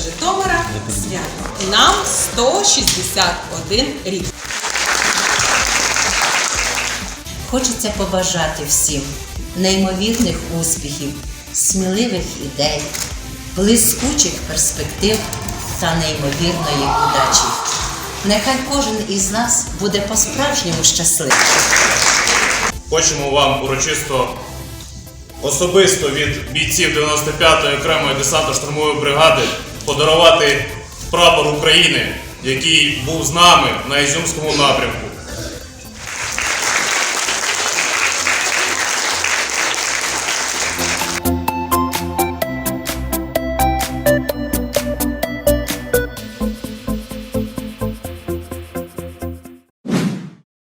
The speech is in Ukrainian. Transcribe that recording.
Житомира свято. Нам 161 рік. Хочеться побажати всім неймовірних успіхів, сміливих ідей, блискучих перспектив та неймовірної удачі. Нехай кожен із нас буде по-справжньому щасливим. Хочемо вам урочисто особисто від бійців 95-ї окремої десантно-штурмової бригади подарувати прапор України, який був з нами на Ізюмському напрямку.